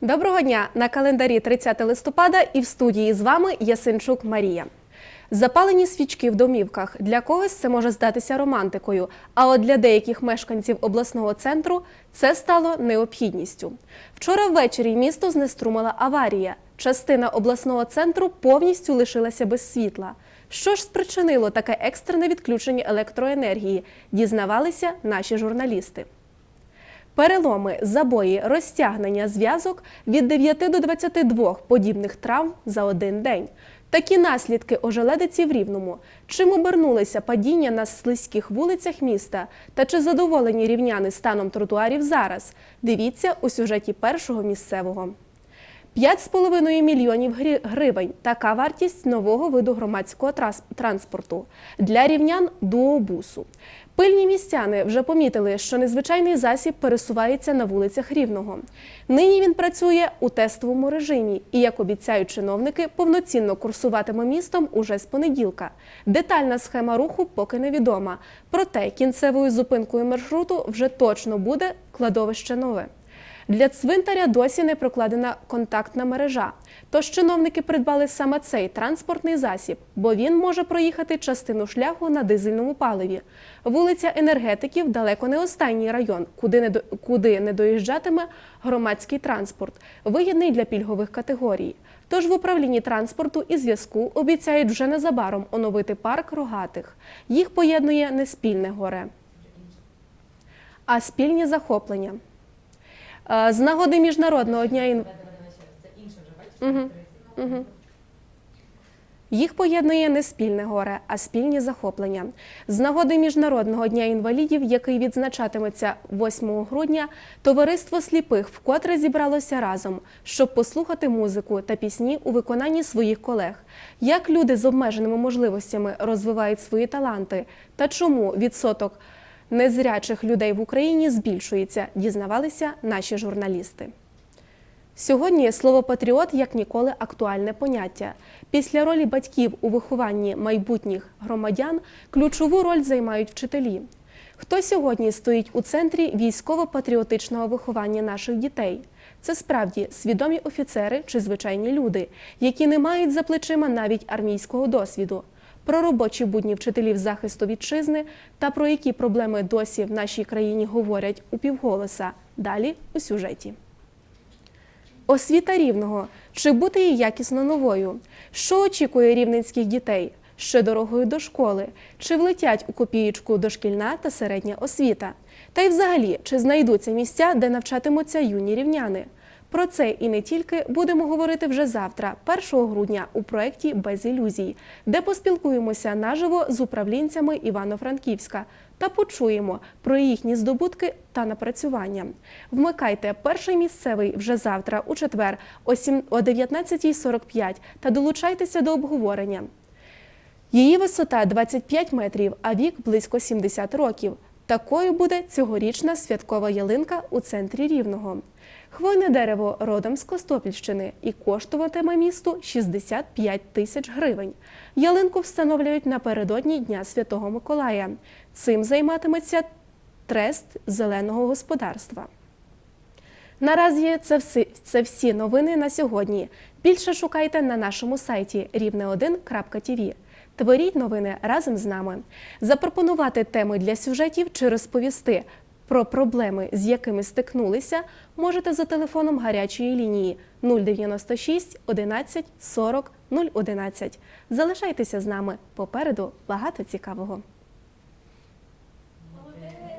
Доброго дня на календарі 30 листопада і в студії з вами Ясинчук Марія. Запалені свічки в домівках для когось це може здатися романтикою, а от для деяких мешканців обласного центру це стало необхідністю. Вчора ввечері місто знеструмила аварія. Частина обласного центру повністю лишилася без світла. Що ж спричинило таке екстрене відключення електроенергії? Дізнавалися наші журналісти. Переломи, забої, розтягнення зв'язок від 9 до 22 подібних травм за один день. Такі наслідки ожеледиці в Рівному. Чим обернулися падіння на слизьких вулицях міста? Та чи задоволені рівняни станом тротуарів зараз? Дивіться у сюжеті першого місцевого. 5,5 мільйонів гривень – така вартість нового виду громадського транспорту для рівнян дуобусу. Пильні містяни вже помітили, що незвичайний засіб пересувається на вулицях Рівного. Нині він працює у тестовому режимі і, як обіцяють чиновники, повноцінно курсуватиме містом уже з понеділка. Детальна схема руху поки невідома. Проте кінцевою зупинкою маршруту вже точно буде кладовище нове. Для цвинтаря досі не прокладена контактна мережа. Тож чиновники придбали саме цей транспортний засіб, бо він може проїхати частину шляху на дизельному паливі. Вулиця енергетиків далеко не останній район, куди не до- куди не доїжджатиме громадський транспорт, вигідний для пільгових категорій. Тож в управлінні транспорту і зв'язку обіцяють вже незабаром оновити парк рогатих. Їх поєднує не спільне горе, а спільні захоплення. Е, З нагоди міжнародного дня ін... Мгм. Мгм. Їх поєднує не спільне горе, а спільні захоплення. З нагоди Міжнародного дня інвалідів, який відзначатиметься 8 грудня, товариство сліпих вкотре зібралося разом, щоб послухати музику та пісні у виконанні своїх колег. Як люди з обмеженими можливостями розвивають свої таланти та чому відсоток незрячих людей в Україні збільшується, дізнавалися наші журналісти. Сьогодні слово патріот як ніколи актуальне поняття. Після ролі батьків у вихованні майбутніх громадян ключову роль займають вчителі. Хто сьогодні стоїть у центрі військово-патріотичного виховання наших дітей? Це справді свідомі офіцери чи звичайні люди, які не мають за плечима навіть армійського досвіду. Про робочі будні вчителів захисту вітчизни та про які проблеми досі в нашій країні говорять у півголоса. Далі у сюжеті. Освіта рівного. Чи бути її якісно новою? Що очікує рівненських дітей? Ще дорогою до школи? Чи влетять у копієчку дошкільна та середня освіта? Та й взагалі, чи знайдуться місця, де навчатимуться юні рівняни? Про це і не тільки будемо говорити вже завтра, 1 грудня, у проєкті Без ілюзій, де поспілкуємося наживо з управлінцями Івано-Франківська та почуємо про їхні здобутки та напрацювання. Вмикайте перший місцевий вже завтра, у четвер, о 19.45 та долучайтеся до обговорення. Її висота 25 метрів, а вік близько 70 років. Такою буде цьогорічна святкова ялинка у центрі Рівного. Хвойне дерево родом з Костопільщини і коштуватиме місту 65 тисяч гривень. Ялинку встановлюють напередодні Дня Святого Миколая. Цим займатиметься трест зеленого господарства. Наразі це всі, це всі новини на сьогодні. Більше шукайте на нашому сайті рівне1.tv. Творіть новини разом з нами. Запропонувати теми для сюжетів чи розповісти про проблеми, з якими стикнулися, можете за телефоном гарячої лінії 096 11 40 011. Залишайтеся з нами. Попереду багато цікавого.